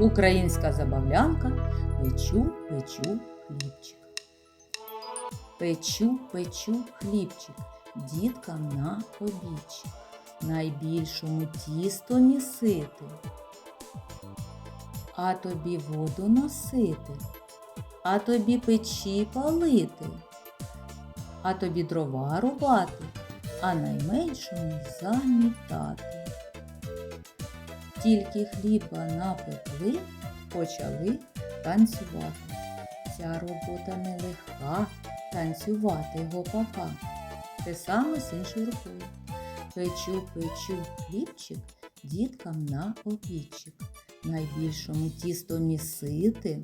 Українська забавлянка печу, печу хлібчик. Печу, печу хлібчик, діткам на обідчик. Найбільшому тісто місити, а тобі воду носити, а тобі печі палити, а тобі дрова рубати, а найменшому замітати. Тільки хліба напекли, почали танцювати. Ця робота нелегка, танцювати гопака. Те саме з іншою рукою. Печу, печу хлібчик діткам на обідчик. Найбільшому тісто місити,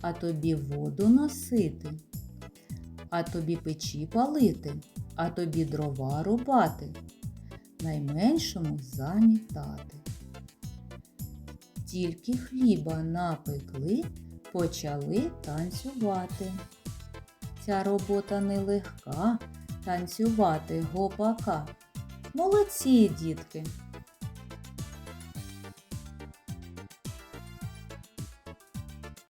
а тобі воду носити, а тобі печі палити, а тобі дрова рубати, найменшому замітати. Тільки хліба напекли, почали танцювати. Ця робота нелегка, танцювати гопака. Молодці, дітки!